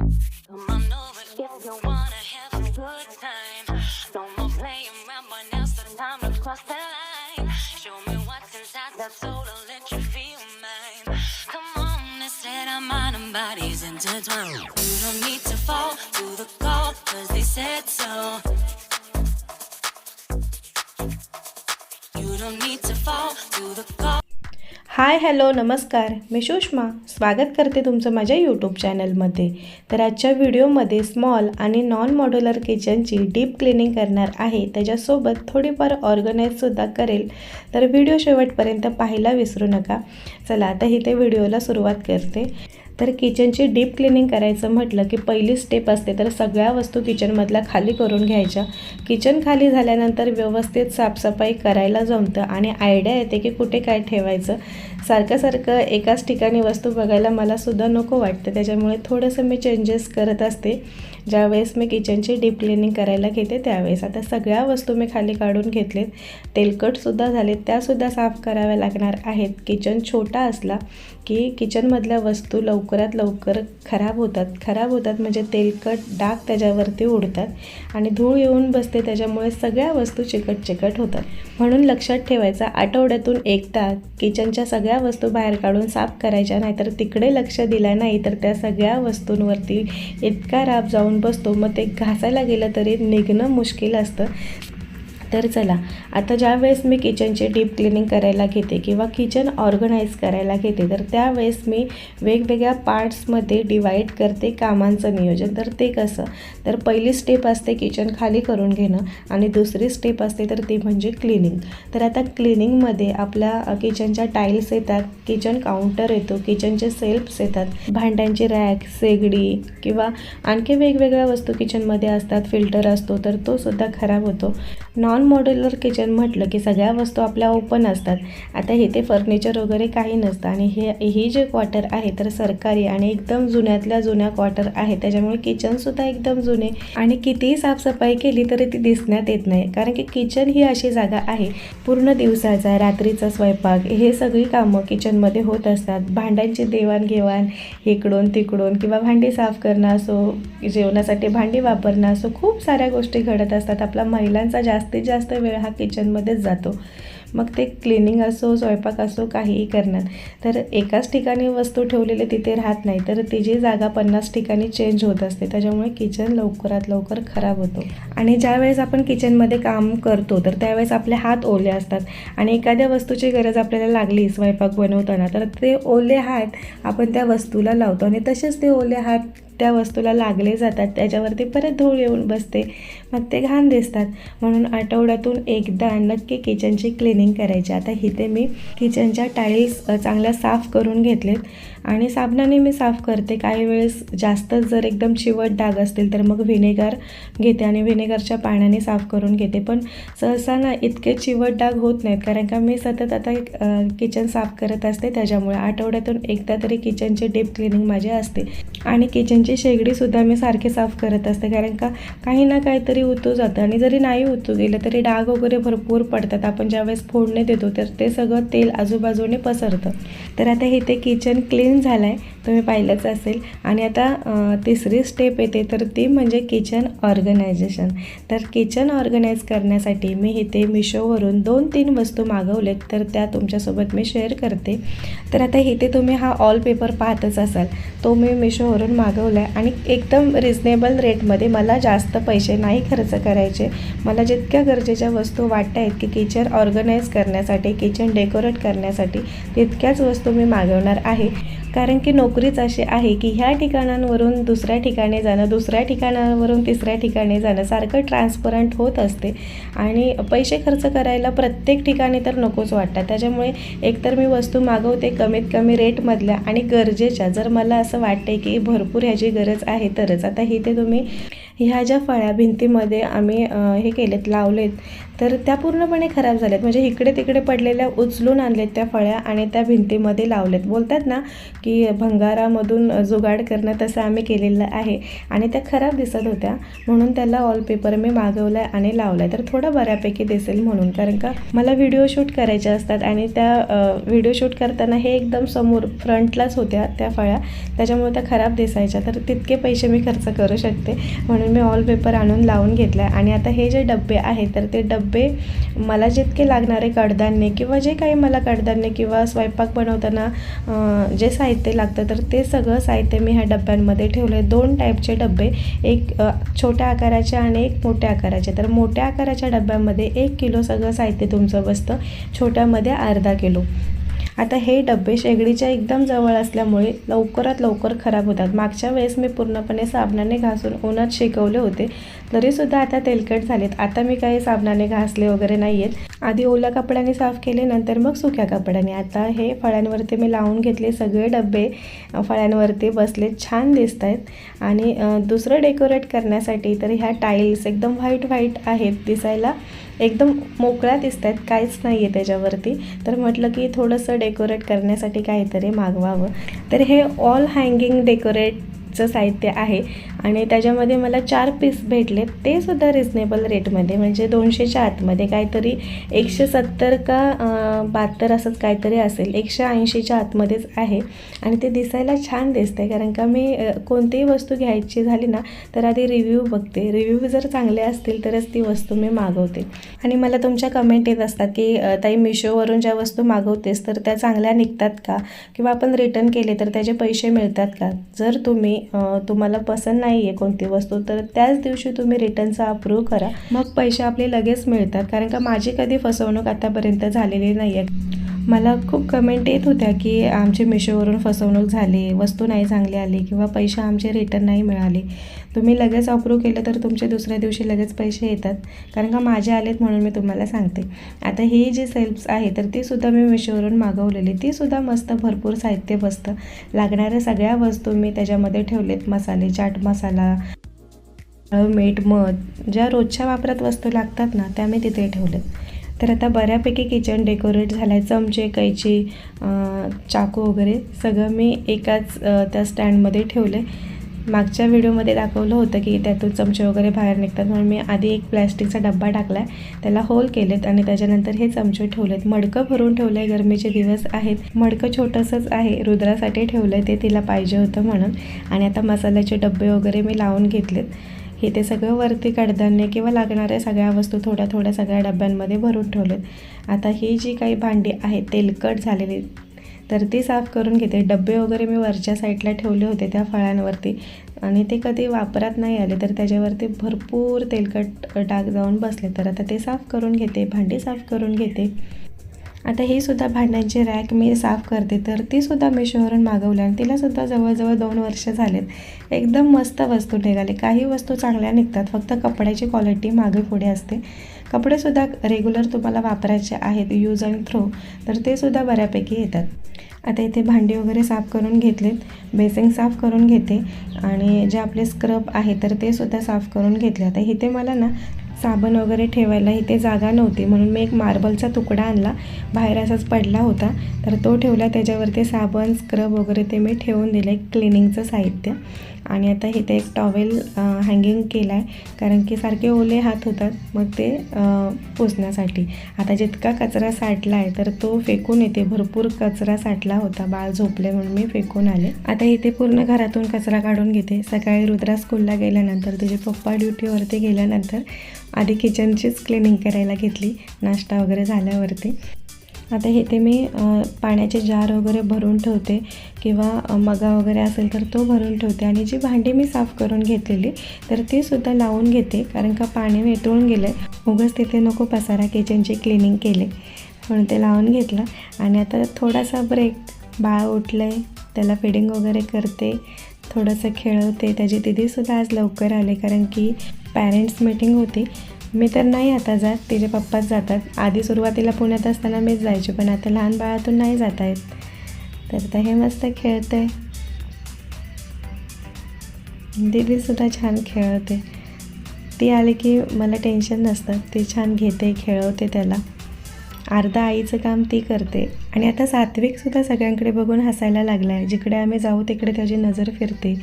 bodies intertwined. You wanna have a good time? don't need to fall to the call, cause they said so. You don't need to fall to the call. Hi hello नमस्कार. मी सुषमा. स्वागत करते तुमचं माझ्या YouTube चॅनलमध्ये तर आजच्या व्हिडिओमध्ये स्मॉल आणि नॉन मॉड्युलर किचनची डीप क्लिनिंग करणार आहे. त्याच्यासोबत थोडीफार ऑर्गनाईजसुद्धा करेल. तर व्हिडिओ शेवटपर्यंत पाहायला विसरू नका. चला आता इथे व्हिडिओला सुरुवात करते. तर किचनची डीप क्लिनिंग करायचं म्हटलं की पहिली स्टेप असते तर सगळ्या वस्तू किचनमधल्या खाली करून घ्यायच्या. किचन खाली झाल्यानंतर व्यवस्थित साफसफाई करायला जमतं आणि आयडिया येते की कुठे काय ठेवायचं. सारखं सारखं एकाच ठिकाणी वस्तू बघायला मलासुद्धा नको वाटतं त्याच्यामुळे थोडंसं मी चेंजेस करत असते. ज्यावेळेस मी किचनची डीप क्लिनिंग करायला घेते त्यावेळेस आता सगळ्या वस्तू मी खाली काढून घेतलेत. तेलकटसुद्धा झालेत त्यासुद्धा साफ कराव्या लागणार आहेत. किचन छोटा असला की किचनमधल्या वस्तू लवकरात लवकर खराब होतात. खराब होतात म्हणजे तेलकट डाग त्याच्यावरती उडतात आणि धूळ येऊन बसते त्याच्यामुळे सगळ्या वस्तू चिकट चिकट होतात. म्हणून लक्षात ठेवायचं आठवड्यातून एकदा किचनच्या सगळ्या वस्तू बाहेर काढून साफ करायच्या नाहीतर तिकडे लक्ष दिलं नाही तर त्या सगळ्या वस्तूंवरती इतका राब जाऊन बसतो. मग ते घासायला गेलं तरी निघणं मुश्किल असतं. तर चला आता ज्यावेळेस मी किचनचे डीप क्लिनिंग करायला घेते किंवा किचन ऑर्गनाईज करायला घेते तर त्यावेळेस मी वेगवेगळ्या पार्ट्समध्ये डिवाईड करते कामांचं नियोजन. तर ते कसं? तर पहिली स्टेप असते किचन खाली करून घेणं आणि दुसरी स्टेप असते तर ती म्हणजे क्लिनिंग तर आता क्लिनिंगमध्ये आपल्या किचनच्या टाईल्स येतात किचन काउंटर येतो किचनचे सेल्फ्स येतात भांड्यांची रॅक शेगडी किंवा आणखी वेगवेगळ्या वस्तू किचनमध्ये असतात फिल्टर असतो तर तो सुद्धा खराब होतो. नॉन मॉड्युलर किचन म्हटलं की सगळ्या वस्तू आपल्या ओपन असतात. आता इथे फर्निचर वगैरे काही नसतं आणि हे ही जे क्वार्टर आहे तर सरकारी आणि एकदम जुन्यातल्या जुन्या क्वार्टर आहे त्याच्यामुळे किचनसुद्धा एकदम जुने आणि कितीही साफसफाई केली तरी ती दिसण्यात येत नाही. कारण की किचन ही अशी जागा आहे. पूर्ण दिवसाचा रात्रीचा स्वयंपाक हे सगळी कामं किचनमध्ये होत असतात. भांड्यांची देवाणघेवाण इकडून तिकडून किंवा भांडी साफ करणं असो जेवणासाठी भांडी वापरणं असो खूप साऱ्या गोष्टी घडत असतात. आपला महिलांचा जास्तीत जास्त वेळ हा किचनमध्येच जातो. मग ते क्लिनिंग असो स्वयंपाक असो काहीही करणार. तर एकाच ठिकाणी वस्तू ठेवलेली तिथे राहत नाही. तर तिची जागा पन्नास ठिकाणी चेंज होत असते. त्याच्यामुळे किचन लवकरात लवकर खराब होतो. आणि ज्यावेळेस आपण किचनमध्ये काम करतो तर त्यावेळेस आपले हात ओले असतात. आणि एखाद्या वस्तूची गरज आपल्याला लागली स्वयंपाक बनवताना तर ते ओले हात आपण त्या वस्तूला लावतो. आणि तसेच ते ओले हात त्या वस्तूला लागले जातात त्याच्यावरती परत धूळ येऊन बसते. मग ते घाण दिसतात. म्हणून आठवड्यातून एकदा नक्की किचनची क्लिनिंग करायची. आता इथे मी किचनच्या टाईल्स चांगल्या साफ करून घेतलेत. आणि साबणाने मी साफ करते. काही वेळेस जास्तच जर एकदम चिवट डाग असतील तर मग व्हिनेगर घेते आणि व्हिनेगरच्या पाण्याने साफ करून घेते. पण सहसा ना इतके चिवट डाग होत नाहीत. कारण का मी सतत आता किचन साफ करत असते. त्याच्यामुळे आठवड्यातून एकदा तरी किचनची डीप क्लिनिंग माझी असते. आणि किचनची शेगडीसुद्धा मी सारखी साफ करत असते. कारण का काही ना काहीतरी उतू जातं. आणि जरी नाही उतू गेलं तरी डाग वगैरे भरपूर पडतात. आपण ज्यावेळेस फोडणे देतो तर ते सगळं तेल आजूबाजूने पसरतं. तर आता इथे किचन क्लीन झाला आहे तुम्ही पाहिलंच असेल. आणि आता तिसरी स्टेप येते तर ती म्हणजे किचन ऑर्गनायझेशन तर किचन ऑर्गनाईज करण्यासाठी मी इथे मिशोवरून दोन तीन वस्तू मागवलेत तर त्या तुमच्यासोबत मी शेअर करते. तर आता इथे तुम्ही हा ऑल पेपर पाहतच असाल. तो मी मिशोवरून मागवला आहे आणि एकदम रिजनेबल रेटमध्ये मला जास्त पैसे नाही खर्च करायचे. मला जितक्या गरजेच्या वस्तू वाटत आहेत की किचन ऑर्गनाईज करण्यासाठी किचन डेकोरेट करण्यासाठी तितक्याच वस्तू मी मागवणार आहे. कारण की नोकरीच अशी आहे की ह्या ठिकाणांवरून दुसऱ्या ठिकाणी जाणं दुसऱ्या ठिकाणावरून तिसऱ्या ठिकाणी जाणं सारखं ट्रान्सपरंट होत असते. आणि पैसे खर्च करायला प्रत्येक ठिकाणी तर नकोच वाटतात त्याच्यामुळे एकतर मी वस्तू मागवते कमीत कमी रेटमधल्या आणि गरजेच्या. जर मला असं वाटते की भरपूर ह्याची गरज आहे तरच. आता इथे तुम्ही ह्या ज्या फळ्या भिंतीमध्ये आम्ही हे केलेत लावलेत तर त्या पूर्णपणे खराब झाल्यात. म्हणजे इकडे तिकडे पडलेल्या उचलून आणलेत त्या फळ्या आणि त्या भिंतीमध्ये लावलेत. बोलतात ना की भंगारामधून जुगाड करणं तसं आम्ही केलेलं आहे आणि त्या खराब दिसत होत्या. म्हणून त्याला ऑलपेपर मी मागवला आहे आणि लावला आहे तर थोडं बऱ्यापैकी दिसेल म्हणून. कारण का मला व्हिडिओ शूट करायचे असतात आणि त्या व्हिडिओ शूट करताना हे एकदम समोर फ्रंटलाच होत्या त्या फळ्या. त्याच्यामुळे त्या खराब दिसायच्या. तर तितके पैसे मी खर्च करू शकते. म्हणून मी ऑल पेपर आणून लावून घेतला आणि आता हे जे डबे आहेत तर ते डबे मला जितके लागणारे कडधान्य किंवा जे काही मला कडधान्य किंवा स्वयंपाक बनवताना जे साहित्य लागतं तर ते सगळं साहित्य मी ह्या डब्यांमध्ये ठेवले दोन टाईपचे डब्बे एक छोट्या आकाराचे आणि एक मोठ्या आकाराचे. तर मोठ्या आकाराच्या डब्यामध्ये एक किलो सगळं साहित्य तुमचं बसतं. छोट्यामध्ये अर्धा किलो. आता हे डबे शेगडीच्या एकदम जवळ असल्यामुळे लवकरात लवकर खराब होतात. मागच्या वेळेस मी पूर्णपणे साबणाने घासून उन्हात शेकवले होते. तरीसुद्धा आता तेलकट झालेत. आता मी काही साबणाने घासले वगैरे नाही आहेत आधी ओल्या कपड्याने साफ केले नंतर मग सुक्या कपड्याने. आता हे फळ्यांवरती मी लावून घेतले सगळे डबे फळ्यांवरती बसले छान दिसत आहेत आणि दुसरं डेकोरेट करण्यासाठी तर ह्या टाईल्स एकदम व्हाईट व्हाईट आहेत. दिसायला एकदम मोकळ्या दिसत आहेत काहीच नाही आहे त्याच्यावरती. तर म्हटलं की थोडंसं डेकोरेट करण्यासाठी काहीतरी मागवावं. तर हे ऑल हँगिंग डेकोरेटचं साहित्य आहे. आणि त्याच्यामध्ये मला चार पीस भेटले ते सुद्धा रिजनेबल रेटमध्ये म्हणजे दोनशेच्या आतमध्ये काहीतरी एकशे सत्तर का बहात्तर असंच काहीतरी असेल. एकशे ऐंशीच्या आतमध्येच आहे. आणि ते दिसायला छान दिसते कारण का मी कोणतीही वस्तू घ्यायची झाली ना तर आधी रिव्ह्यू बघते. रिव्ह्यू जर चांगले असतील तरच ती वस्तू मी मागवते. आणि मला तुमच्या कमेंट येत असतात की ताई मिशोवरून ज्या वस्तू मागवतेस तर त्या चांगल्या निघतात का? किंवा आपण रिटर्न केले तर त्याचे पैसे मिळतात का? जर तुम्ही तुम्हाला पसंत नाही नाही आहे कोणती वस्तू तर त्याच दिवशी तुम्ही रिटर्नचा अप्रूव्ह करा. मग पैसे आपले लगेच मिळतात कारण का माझी कधी फसवणूक आतापर्यंत झालेली नाही आहे मला खूप कमेंट येत होत्या की आमची मिशोवरून फसवणूक झाली वस्तू नाही चांगली आली किंवा पैसे आमचे रिटर्न नाही मिळाले. तुम्ही लगेच अप्रूव्ह केलं तर तुमचे दुसऱ्या दिवशी लगेच पैसे येतात. कारण का माझे आलेत म्हणून मी तुम्हाला सांगते. आता ही जी सेल्फ्स आहे तर ती सुद्धा मी मिशोवरून मागवलेली. ती सुद्धा मस्त भरपूर साहित्य बसतं. लागणाऱ्या सगळ्या वस्तू मी त्याच्यामध्ये ठेवलेत. मसाले चाट मसाला मीठ मध. ज्या रोजच्या वापरात वस्तू लागतात ना त्या मी तिथे ठेवलेत. तर आता बऱ्यापैकी किचन डेकोरेट झालं आहे चमचे कैची चाकू वगैरे सगळं मी एकाच त्या स्टँडमध्ये ठेवले मागच्या व्हिडिओमध्ये दाखवलं होतं की त्यातून चमचे वगैरे बाहेर निघतात म्हणून मी आधी एक प्लॅस्टिकचा डब्बा टाकला आहे त्याला होल केलेत आणि त्याच्यानंतर हे चमचे ठेवलेत. मडकं भरून ठेवलं आहे गरमीचे दिवस आहेत. मडकं छोटंसंच आहे रुद्रासाठी ठेवलं आहे ते तिला पाहिजे होतं म्हणून. आणि आता मसाल्याचे डबे वगैरे मी लावून घेतलेत. हे ते सगळं वरती कडधान्य किंवा लागणाऱ्या सगळ्या वस्तू थोड्या थोड्या सगळ्या डब्यांमध्ये भरून ठेवलेत. आता ही जी काही भांडी आहेत तेलकट झालेली तर ती साफ करून घेते. डबे वगैरे मी वरच्या साईडला ठेवले होते त्या फळांवरती आणि ते कधी वापरात नाही आले तर त्याच्यावरती भरपूर तेलकट डाग जाऊन बसले. तर आता ते साफ करून घेते भांडी साफ करून घेते. आता हे सुद्धा भांड्यांची रॅक मी साफ करते. तर ती सुद्धा मिशोवरून मागवली आणि तिलासुद्धा जवळजवळ दोन वर्ष झालेत. एकदम मस्त वस्तू निघाले. काही वस्तू चांगल्या निघतात. फक्त कपड्याची क्वालिटी मागे पुढे असते. कपडेसुद्धा रेग्युलर तुम्हाला वापरायचे आहेत यूज अँड थ्रो तर ते सुद्धा बऱ्यापैकी येतात. आता इथे भांडी वगैरे साफ करून घेतलेत. बेसिंग साफ करून घेते. आणि जे आपले स्क्रब आहे तर ते सुद्धा साफ करून घेतले. आता इथे मला ना साबण वगैरे ठेवायला इथे जागा नव्हती. म्हणून मी एक मार्बलचा तुकडा आणला. बाहेर असाच पडला होता. तर तो ठेवला. त्याच्यावरती साबण स्क्रब वगैरे ते मी ठेवून दिलं. एक क्लिनिंगचं साहित्य. आणि आता इथे एक टॉवेल हँगिंग केला आहे कारण की सारखे ओले हात होतात मग ते पुसण्यासाठी. आता जितका कचरा साठला आहे तर तो फेकून येते. भरपूर कचरा साठला होता. बाळ झोपले म्हणून मी फेकून आले. आता इथे पूर्ण घरातून कचरा काढून घेते. सकाळी रुद्रा स्कूलला गेल्यानंतर तुझे पप्पा ड्युटीवरती गेल्यानंतर आधी किचनचीच क्लिनिंग करायला घेतली. नाश्ता वगैरे झाल्यावरती. आता इथे मी पाण्याचे जार वगैरे भरून ठेवते किंवा मगा वगैरे असेल तर तो भरून ठेवते. आणि जी भांडी मी साफ करून घेतलेली तर ती सुद्धा लावून घेते कारण का पाणी वेतळून गेलं आहे उगाच तिथे नको पसारा किचनची क्लिनिंग केले. म्हणून ते लावून घेतलं. आणि आता थोडासा ब्रेक बाळ उठलं आहे त्याला फिडिंग वगैरे करते थोडंसं खेळवते. त्याची दिदीसुद्धा आज लवकर आले कारण की पॅरेंट्स मीटिंग होती. मी तर नाही आता जात तिचे पप्पाच जातात. आधी सुरुवातीला पुण्यात असताना मीच जायचे पण आता लहान बाळातून नाही जाता येत तर आता हे मस्त खेळते दिदीसुद्धा छान खेळते. ती आली की मला टेन्शन नसतं. ती छान घेते खेळवते त्याला. अर्धा आईचं काम ती करते. आणि आता सात्विकसुद्धा सगळ्यांकडे बघून हसायला लागला आहे जिकडे आम्ही जाऊ तिकडे त्याची नजर फिरते.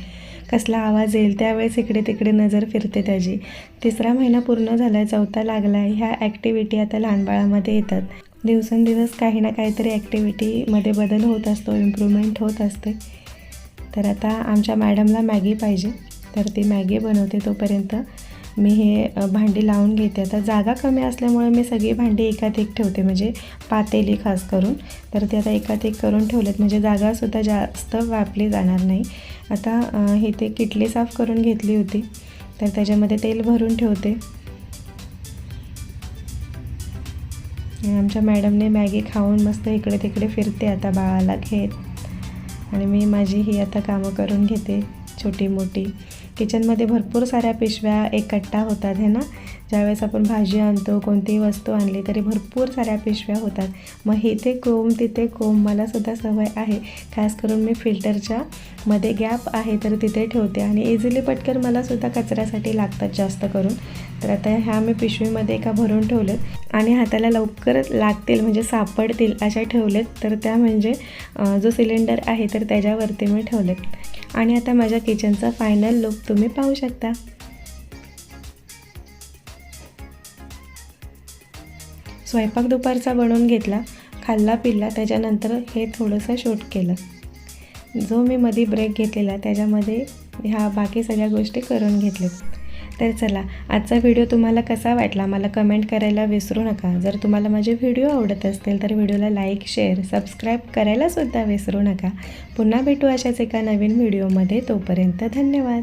कसला आवाज येईल त्यावेळेस इकडे तिकडे नजर फिरते त्याची. तिसरा महिना पूर्ण झाला आहे चौथा लागला आहे ह्या ॲक्टिव्हिटी आता लहान बाळामध्ये येतात. दिवसेंदिवस काही ना काहीतरी ॲक्टिव्हिटीमध्ये बदल होत असतो इम्प्रूव्हमेंट होत असते. तर आता आमच्या मॅडमला मॅगी पाहिजे. तर ती मॅगी बनवते तोपर्यंत. मी हे भांडी लावून घेते. आता जागा कमी असल्यामुळे मी सगळी भांडी एकात एक ठेवते म्हणजे पातेली खास करून. तर ते आता एकात एक करून ठेवलेत म्हणजे जागासुद्धा जास्त वापली जाणार नाही. आता हे ते किटली साफ करून घेतली होती. तर त्याच्यामध्ये तेल भरून ठेवते. आमच्या मॅडमने मॅगी खाऊन मस्त इकडे तिकडे फिरते आता बाळाला घेत. आणि मी माझी ही आता कामं करून घेते छोटी मोठी किचनमध्ये भरपूर साऱ्या पिशव्या एकट्टा होतात हे ना? ज्यावेळेस आपण भाजी आणतो कोणतीही वस्तू आणली तरी भरपूर साऱ्या पिशव्या होतात. मग इथे कोंब तिथे कोंब मलासुद्धा सवय आहे. खास करून मी फिल्टरच्या मध्ये गॅप आहे तर तिथे ठेवते आणि इझिली पटकन मला सुद्धा कचऱ्यासाठी लागतात जास्त करून. तर आता ह्या मी पिशवीमध्ये एका भरून ठेवलेत आणि हाताला लवकर लागतील म्हणजे सापडतील अशा ठेवलेत. तर त्या म्हणजे जो सिलेंडर आहे तर त्याच्यावरती मी ठेवलेत. आणि आता माझ्या किचनचा फायनल लुक तुम्ही पाहू शकता. स्वयंपाक दुपारचा बनवून घेतला खाल्ला पिल्ला त्याच्यानंतर हे थोडंसं शूट केलं. जो मी मध्ये ब्रेक घेतलेला त्याच्यामध्ये ह्या बाकी सगळ्या गोष्टी करून घेतल्या. तर चला आजचा व्हिडिओ तुम्हाला कसा वाटला मला कमेंट करायला विसरू नका. जर तुम्हाला माझे व्हिडिओ आवडत असतील तर व्हिडिओला लाईक शेअर सबस्क्राईब करायलासुद्धा विसरू नका. पुन्हा भेटू अशाच एका नवीन व्हिडिओमध्ये. तोपर्यंत धन्यवाद.